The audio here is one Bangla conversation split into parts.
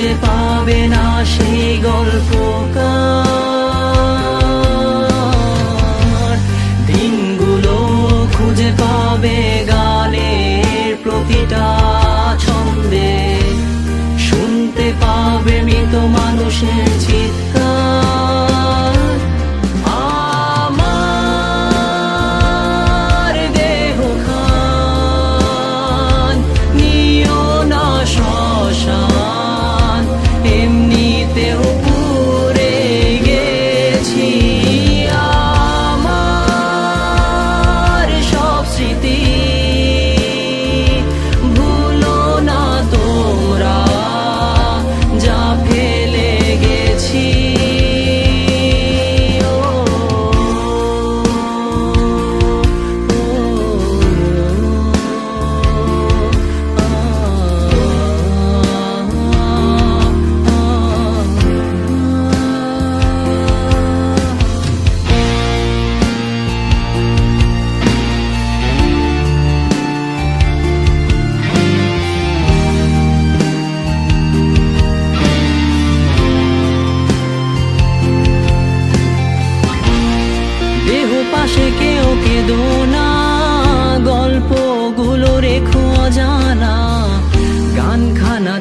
খুঁজে পাবে না সেই গল্প দিনগুলো খুঁজে পাবে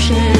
Proszę